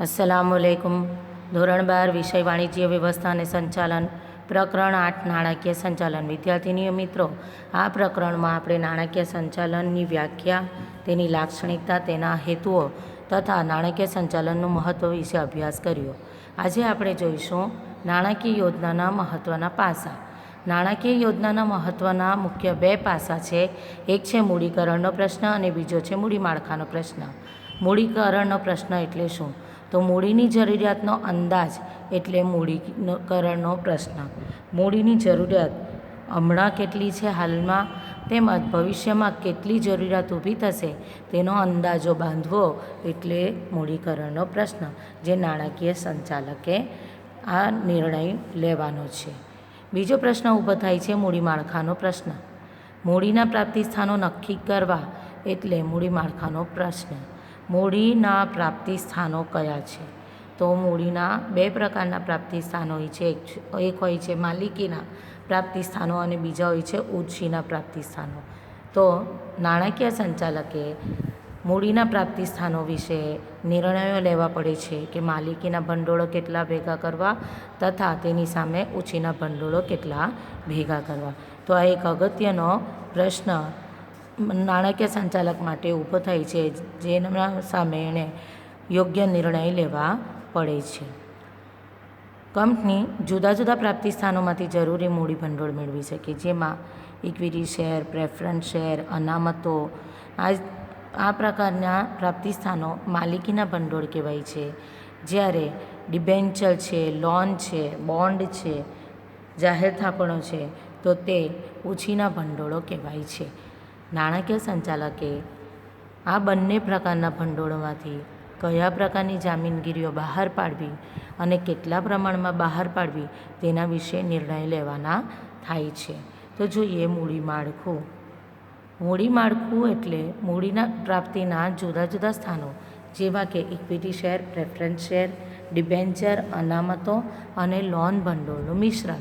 અસલામ વાલેકુમ ધોરણ બાર, વિષય વાણિજ્ય વ્યવસ્થા અને સંચાલન. પ્રકરણ આઠ, નાણાકીય સંચાલન. વિદ્યાર્થીનીઓ મિત્રો, આ પ્રકરણમાં આપણે નાણાકીય સંચાલનની વ્યાખ્યા, તેની લાક્ષણિકતા, તેના હેતુઓ તથા નાણાકીય સંચાલનનું મહત્ત્વ વિશે અભ્યાસ કર્યો. આજે આપણે જોઈશું નાણાકીય યોજનાના મહત્ત્વના પાસા. નાણાકીય યોજનાના મહત્ત્વના મુખ્ય બે પાસા છે. એક છે મૂડીકરણનો પ્રશ્ન અને બીજો છે મૂડી માળખાનો પ્રશ્ન. મૂડીકરણનો પ્રશ્ન એટલે શું? તો મૂડીની જરૂરિયાતનો અંદાજ એટલે મૂડીકરણનો પ્રશ્ન. મૂડીની જરૂરિયાત હમણાં કેટલી છે હાલમાં? તેમજ ભવિષ્યમાં કેટલી જરૂરિયાત ઊભી થશે તેનો અંદાજો બાંધવો એટલે મૂડીકરણનો પ્રશ્ન, જે નાણાકીય સંચાલકે આ નિર્ણય લેવાનો છે. બીજો પ્રશ્ન ઊભો થાય છે મૂડી માળખાનો પ્રશ્ન. મૂડીના પ્રાપ્તિ સ્થાનો નક્કી કરવા એટલે મૂડી માળખાનો પ્રશ્ન. મૂડીના પ્રાપ્તિ સ્થાનો કયા છે? તો મૂડીના બે પ્રકારના પ્રાપ્તિ સ્થાનો હોય છે, એક હોય છે માલિકીના પ્રાપ્તિ સ્થાનો અને બીજા હોય છે ઉછીના પ્રાપ્તિ સ્થાનો. તો નાણાકીય સંચાલકે મૂડીના પ્રાપ્તિ સ્થાનો વિશે નિર્ણયો લેવા પડે છે કે માલિકીના ભંડોળો કેટલા ભેગા કરવા તથા તેની સામે ઉછીના ભંડોળો કેટલા ભેગા કરવા. તો આ એક અગત્યનો પ્રશ્ન નાણાકીય સંચાલક માટે ઊભો થાય છે, જેના સામે એણે યોગ્ય નિર્ણય લેવા પડે છે. કંપની જુદા જુદા પ્રાપ્તિ સ્થાનોમાંથી જરૂરી મૂડી ભંડોળ મેળવી શકે, જેમાં ઇક્વિટી શેર પ્રેફરન્સ શેર અનામતો, આ આ પ્રકારના પ્રાપ્તિ સ્થાનો માલિકીના ભંડોળ કહેવાય છે. જ્યારે ડિબેન્ચર છે, લોન છે, બોન્ડ છે, જાહેર થાપણો છે, તો તે ઓછીના ભંડોળો કહેવાય છે. નાણાકીય સંચાલકે આ બંને પ્રકારના ભંડોળોમાંથી કયા પ્રકારની જામીનગીરીઓ બહાર પાડવી અને કેટલા પ્રમાણમાં બહાર પાડવી તેના વિશે નિર્ણય લેવાના થાય છે. તો જોઈએ મૂડી માળખું. મૂડી માળખું એટલે મૂડીના પ્રાપ્તિના જુદા જુદા સ્થાનો, જેવા કે equity share, preference share, debenture, અનામતો અને લોન ભંડોળનું મિશ્રણ.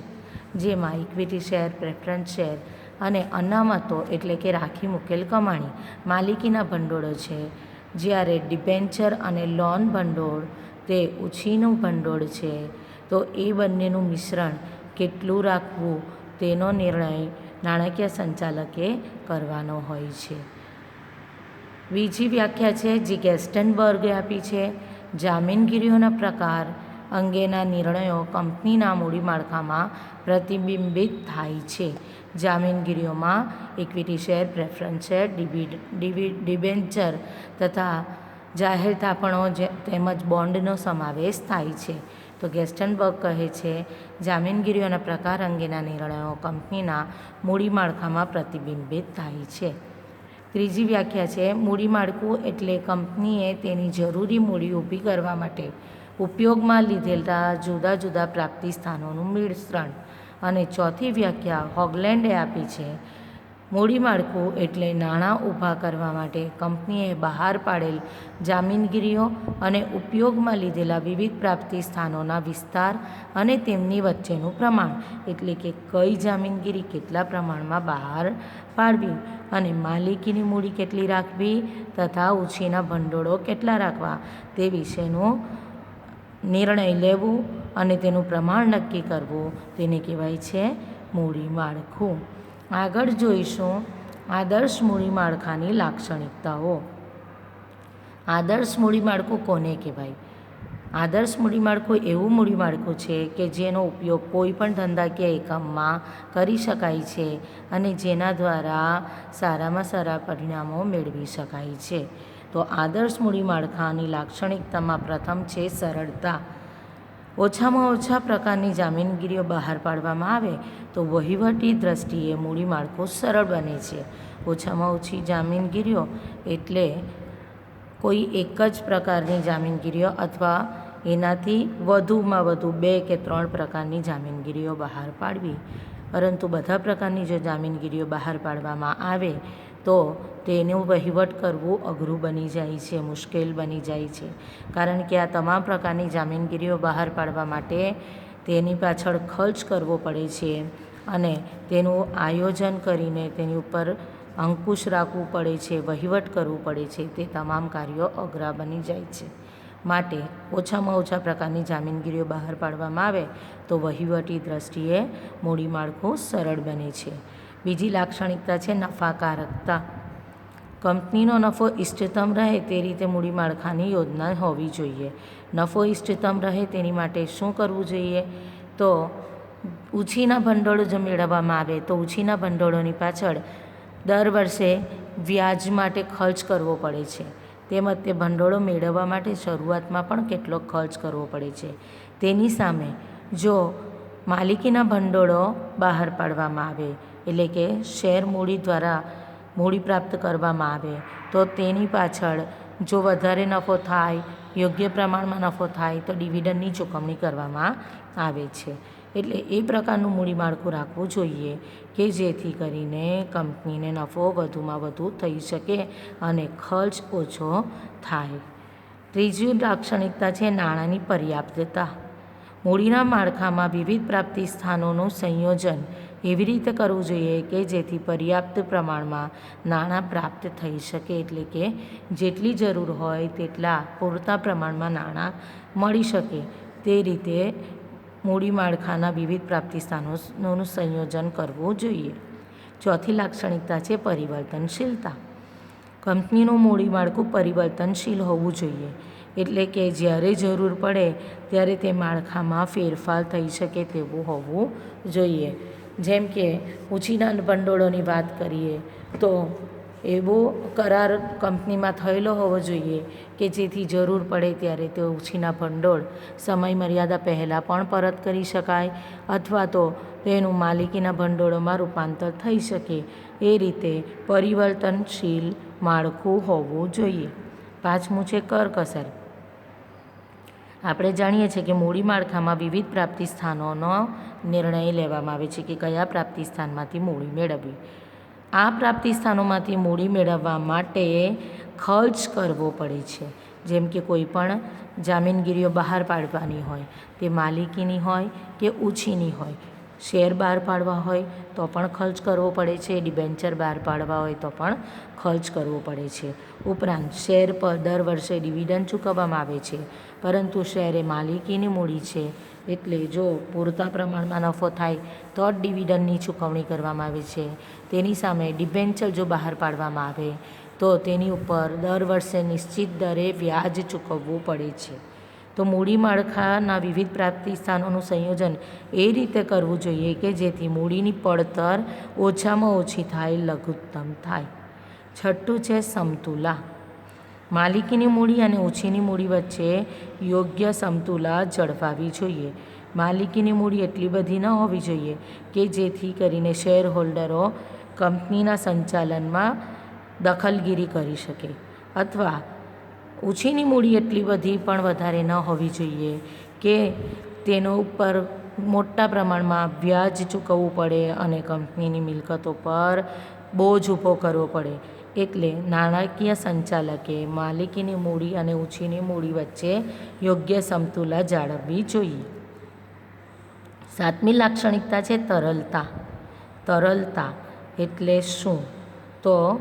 જેમાં ઇક્વિટી શેર, પ્રેફરન્સ શેર અને અનામતો એટલે કે રાખી મૂકેલ કમાણી. માલિકીના ભંડોળો છે. જ્યારે ડિબેન્ચર અને લોન ભંડોળ, તે ઉછીનું ભંડોળ છે, તો એ બંનેનું મિશ્રણ કેટલું રાખવું તેનો નિર્ણય નાણાકીય સંચાલકે કરવાનો હોય છે. બીજી વ્યાખ્યા છે જે ગેસ્ટનબર્ગે આપી છે. જામીનગીરીઓના પ્રકાર અંગેના નિર્ણયો કંપનીના મૂડી માળખામાં પ્રતિબિંબિત થાય છે. જામીનગીરીઓમાં equity share preference share debenture તથા જાહેર થાપણો તેમજ બોન્ડનો સમાવેશ થાય છે. તો ગેસ્ટનબર્ગ કહે છે, જામીનગીરીઓના પ્રકાર અંગેના નિર્ણયો કંપનીના મૂડી માળખામાં પ્રતિબિંબિત થાય છે. ત્રીજી વ્યાખ્યા છે, મૂડી માળખું એટલે કંપનીએ તેની જરૂરી મૂડી ઊભી કરવા માટે ઉપયોગમાં લીધેલા જુદા જુદા પ્રાપ્તિ સ્થાનોનું મિશ્રણ. અને ચોથી વ્યાખ્યા હોગલેન્ડે આપી છે, મૂડી માળખું એટલે નાણાં ઊભા કરવા માટે કંપનીએ બહાર પાડેલ જામીનગીરીઓ અને ઉપયોગમાં લીધેલા વિવિધ પ્રાપ્તિ સ્થાનોના વિસ્તાર અને તેમની વચ્ચેનું પ્રમાણ, એટલે કે કઈ જામીનગીરી કેટલા પ્રમાણમાં બહાર પાડવી અને માલિકીની મૂડી કેટલી રાખવી તથા ઉછીના ભંડોળો કેટલા રાખવા તે વિશેનું નિર્ણય લેવું અને તેનું પ્રમાણ નક્કી કરવું તેને કહેવાય છે મૂડી માળખું. આગળ જોઈશું આદર્શ મૂડી માળખાની લાક્ષણિકતાઓ. આદર્શ મૂડી માળખું કોને કહેવાય? આદર્શ મૂડી માળખું એવું મૂડી માળખું છે કે જેનો ઉપયોગ કોઈ પણ ધંધાકીય એકમમાં કરી શકાય છે અને જેના દ્વારા સારામાં સારા પરિણામો મેળવી શકાય છે. તો આદર્શ મૂડી માળખાની લાક્ષણિકતામાં પ્રથમ છે સરળતા. ઓછામાં ઓછા પ્રકારની જામીનગીરીઓ બહાર પાડવામાં આવે તો વહીવટી દ્રષ્ટિએ મૂડી માળખું સરળ બને છે. ઓછામાં ઓછી જામીનગીરીઓ એટલે કોઈ એક જ પ્રકારની જામીનગીરીઓ અથવા એનાથી વધુમાં વધુ બે કે ત્રણ પ્રકારની જામીનગીરીઓ બહાર પાડવી. પરંતુ બધા પ્રકારની જો જામીનગીરીઓ બહાર પાડવામાં આવે તો તેનું વહીવટ કરવું અઘરું બની જાય છે, મુશ્કેલ બની જાય છે. કારણ કે આ તમામ પ્રકારની જામીનગીરીઓ બહાર પાડવા માટે તેની પાછળ ખર્ચ કરવો પડે છે અને તેનું આયોજન કરીને તેની ઉપર અંકુશ રાખવું પડે છે, વહીવટ કરવું પડે છે. તે તમામ કાર્યો અઘરા બની જાય છે. માટે ઓછામાં ઓછા પ્રકારની જામીનગીરીઓ બહાર પાડવામાં આવે તો વહીવટી દ્રષ્ટિએ મૂડી માળખું સરળ બને છે. બીજી લાક્ષણિકતા છે નફાકારકતા. કંપનીનો નફો ઇષ્ટતમ રહે તે રીતે મૂડી માળખાની યોજના હોવી જોઈએ. નફો ઇષ્ટતમ રહે તેની માટે શું કરવું જોઈએ? તો ઉછીના ભંડોળો જો મેળવવામાં આવે તો ઉછીના ભંડોળોની પાછળ દર વર્ષે વ્યાજ માટે ખર્ચ કરવો પડે છે. તેમજ તે ભંડોળો મેળવવા માટે શરૂઆતમાં પણ કેટલોક ખર્ચ કરવો પડે છે. તેની સામે જો માલિકીના ભંડોળો બહાર પાડવામાં આવે, એટલે કે શેર મૂડી દ્વારા મૂડી પ્રાપ્ત કરવામાં આવે, તો તેની પાછળ જો વધારે નફો થાય, યોગ્ય પ્રમાણમાં નફો થાય, તો ડિવિડન્ડની ચૂકવણી કરવામાં આવે છે. એટલે એ પ્રકારનું મૂડી માળખું રાખવું જોઈએ કે જેથી કરીને કંપનીને નફો વધુમાં વધુ થઈ શકે અને ખર્ચ ઓછો થાય. ત્રીજી લાક્ષણિકતા છે નાણાંની પર્યાપ્તતા. મૂડીના માળખામાં વિવિધ પ્રાપ્તિ સ્થાનોનું સંયોજન એવી રીતે કરવું જોઈએ કે જેથી પર્યાપ્ત પ્રમાણમાં નાણાં પ્રાપ્ત થઈ શકે. એટલે કે જેટલી જરૂર હોય તેટલા પૂરતા પ્રમાણમાં નાણાં મળી શકે. તે રીતે મૂડી માળખાના વિવિધ પ્રાપ્તિ સ્થાનોનું સંયોજન કરવું જોઈએ. ચોથી લાક્ષણિકતા છે પરિવર્તનશીલતા. કંપનીનું મૂડી માળખું પરિવર્તનશીલ હોવું જોઈએ. એટલે કે જ્યારે જરૂર પડે ત્યારે તે માળખામાં ફેરફાર થઈ શકે તેવું હોવું જોઈએ. જેમ કે ઉછીના ભંડોળોની વાત કરીએ, તો એવો કરાર કંપનીમાં થયેલો હોવો જોઈએ કે જેથી જરૂર પડે ત્યારે તે ઉછીના ભંડોળ સમય મર્યાદા પહેલાં પણ પરત કરી શકાય અથવા તો તેનું માલિકીના ભંડોળોમાં રૂપાંતર થઈ શકે. એ રીતે પરિવર્તનશીલ માળખું હોવું જોઈએ. પાંચમું છે કરકસર. આપણે જાણીએ છીએ કે મૂડી માળખામાં વિવિધ પ્રાપ્તિ સ્થાનોનો નિર્ણય લેવામાં આવે છે કે કયા પ્રાપ્તિ સ્થાનમાંથી મૂડી મેળવવી. આ પ્રાપ્તિ સ્થાનોમાંથી મૂડી મેળવવા માટે ખર્ચ કરવો પડે છે. જેમ કે કોઈ પણ જામીનગીરીઓ બહાર પાડવાની હોય, તે માલિકીની હોય કે ઉછીની હોય શેર બહાર પાડવા હોય તો પણ ખર્ચ કરવો પડે છે. ડિબેન્ચર બહાર પાડવા હોય તો પણ ખર્ચ કરવો પડે છે. ઉપરાંત શેર પર દર વર્ષે ડિવિડન્ડ ચૂકવવામાં આવે છે. પરંતુ શેર એ માલિકીની મૂડી છે. એટલે જો પૂરતા પ્રમાણમાં નફો થાય તો જ ડિવિડન્ડની ચૂકવણી કરવામાં આવે છે. તેની સામે ડિબેન્ચર જો બહાર પાડવામાં આવે તો તેની ઉપર દર વર્ષે નિશ્ચિત દરે વ્યાજ ચૂકવવું પડે છે. તો મૂડી માળખાના વિવિધ પ્રાપ્તિ સ્થાનોનું સંયોજન એ રીતે કરવું જોઈએ કે જેથી મૂડીની પડતર ઓછામાં ઓછી થાય, લઘુત્તમ થાય. છઠ્ઠું છે સમતુલા. માલિકીની મૂડી અને ઓછીની મૂડી વચ્ચે યોગ્ય સમતુલા જળવાવી જોઈએ. માલિકીની મૂડી એટલી બધી ન હોવી જોઈએ કે જેથી કરીને શેર હોલ્ડરો કંપનીના સંચાલનમાં દખલગીરી કરી શકે. અથવા ઓછીની મૂડી એટલી બધી પણ વધારે ન હોવી જોઈએ કે તેનો ઉપર મોટા પ્રમાણમાં વ્યાજ ચૂકવવું પડે અને કંપનીની મિલકતો પર બોજ ઊભો કરવો પડે. એટલે નાણાકીય સંચાલકે માલિકીની મૂડી અને ઓછીની મૂડી વચ્ચે યોગ્ય સમતુલા જાળવવી જોઈએ. સાતમી લાક્ષણિકતા છે તરલતા. તરલતા એટલે શું? તો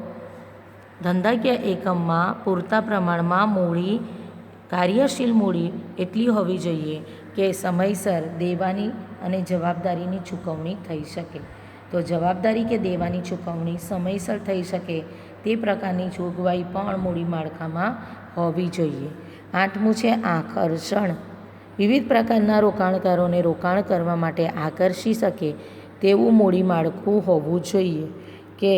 ધંધાકીય એકમમાં પૂરતા પ્રમાણમાં મૂડી, કાર્યશીલ મૂડી એટલી હોવી જોઈએ કે સમયસર દેવાની અને જવાબદારીની ચૂકવણી થઈ શકે. તો જવાબદારી કે દેવાની ચૂકવણી સમયસર થઈ શકે તે પ્રકારની જોગવાઈ પણ મૂડી માળખામાં હોવી જોઈએ. આઠમું છે આકર્ષણ. વિવિધ પ્રકારના રોકાણકારોને રોકાણ કરવા માટે આકર્ષી શકે તેવું મૂડી માળખું હોવું જોઈએ કે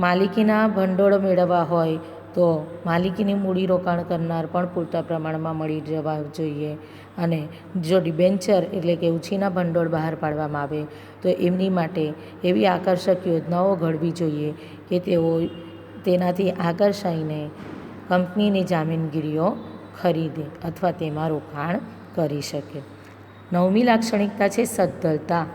માલિકીના ભંડોળ મેળવવા હોય તો માલિકીની મૂડી રોકાણ કરનાર પણ પૂરતા પ્રમાણમાં મળી જવા જોઈએ. અને જો ડિબેન્ચર એટલે કે ઉછીના ભંડોળ બહાર પાડવામાં આવે, તો એમની માટે એવી આકર્ષક યોજનાઓ ઘડવી જોઈએ કે તેઓ તેનાથી આકર્ષાઈને કંપનીની જામીનગીરીઓ ખરીદે અથવા તેમાં રોકાણ કરી શકે. નવમી લાક્ષણિકતા છે સદ્ધરતા.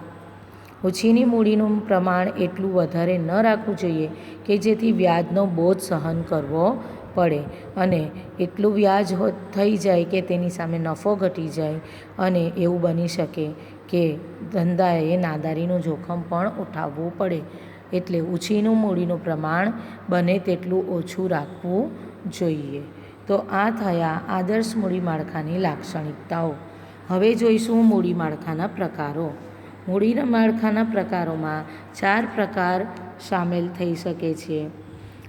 ઓછીની મૂડીનું પ્રમાણ એટલું વધારે ન રાખવું જોઈએ કે જેથી વ્યાજનો બોજ સહન કરવો પડે. અને એટલું વ્યાજ થઈ જાય કે તેની સામે નફો ઘટી જાય અને એવું બની શકે કે ધંધાએ નાદારીનું જોખમ પણ ઉઠાવવું પડે. એટલે ઓછીનું મૂડીનું પ્રમાણ બને તેટલું ઓછું રાખવું જોઈએ. તો આ થયા આદર્શ મૂડી માળખાની લાક્ષણિકતાઓ. હવે જોઈશું મૂડી માળખાના પ્રકારો. મૂડીના માળખાના પ્રકારોમાં ચાર પ્રકાર સામેલ થઈ શકે છે.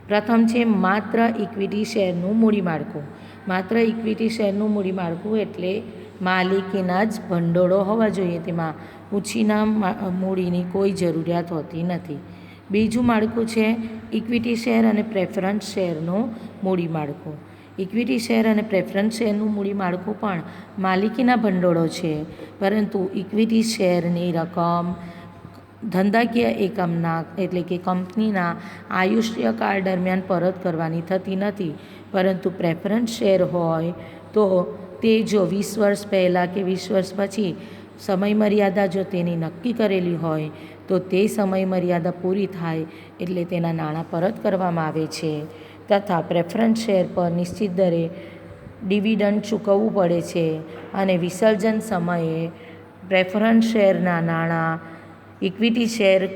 પ્રથમ છે માત્ર ઇક્વિટી શેરનું મૂડી માળખું માત્ર ઇક્વિટી શેરનું મૂડી માળખું એટલે માલિકીના જ ભંડોળો હોવા જોઈએ. તેમાં ઉછીના મૂડીની કોઈ જરૂરિયાત હોતી નથી. બીજું માળખું છે ઇક્વિટી શેર અને પ્રેફરન્સ શેરનું મૂડી માળખું ઇક્વિટી શેર અને પ્રેફરન્સ શેરનું મૂડી માળખું પણ માલિકીના ભંડોળો છે. પરંતુ ઇક્વિટી શેરની રકમ ધંધાકીય એકમના એટલે કે કંપનીના આયુષ્ય કાળ દરમિયાન પરત કરવાની થતી નથી. પરંતુ પ્રેફરન્સ શેર હોય તો તે જો વીસ વર્ષ પહેલાં કે વીસ વર્ષ પછી સમય મર્યાદા જો તેની નક્કી કરેલી હોય, તો તે સમય મર્યાદા પૂરી થાય એટલે તેના નાણાં પરત કરવામાં આવે છે. તથા પ્રેફરન્સ શેર પર નિશ્ચિત દરે ડિવિડન્ડ ચૂકવવું પડે છે અને વિસર્જન સમયે પ્રેફરન્સ શેરના નાણાં ઇક્વિટી શેર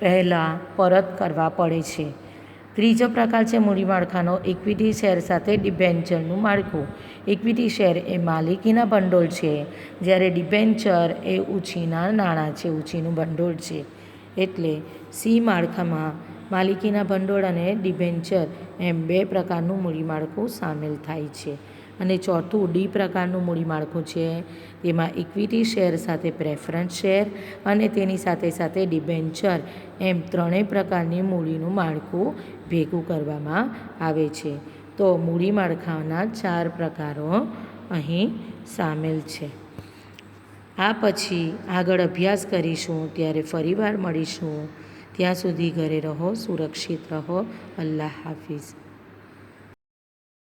પહેલાં પરત કરવા પડે છે. ત્રીજો પ્રકાર છે મૂડી માળખાનો ઇક્વિટી શેર સાથે ડિબેન્ચરનું માળખું. ઇક્વિટી શેર એ માલિકીના ભંડોળ છે, જ્યારે ડિબેન્ચર એ ઉછીના નાણાં છે, ઉછીનું ભંડોળ છે. એટલે સી માળખામાં માલિકીના ભંડોળ અને ડિબેન્ચર એમ બે પ્રકારનું મૂડી માળખું સામેલ થાય છે. અને ચોથું ડી પ્રકારનું મૂડી માળખું છે. તેમાં ઇક્વિટી શેર સાથે પ્રેફરન્સ શેર અને તેની સાથે સાથે ડિબેન્ચર એમ ત્રણેય પ્રકારની મૂડીનું માળખું ભેગું કરવામાં આવે છે. તો મૂડી માળખાના ચાર પ્રકારો અહીં સામેલ છે. આ પછી આગળ અભ્યાસ કરીશું, ત્યારે ફરીવાર મળીશું. ત્યાં સુધી ઘરે રહો સુરક્ષિત રહો. અલ્લાહ હાફિઝ.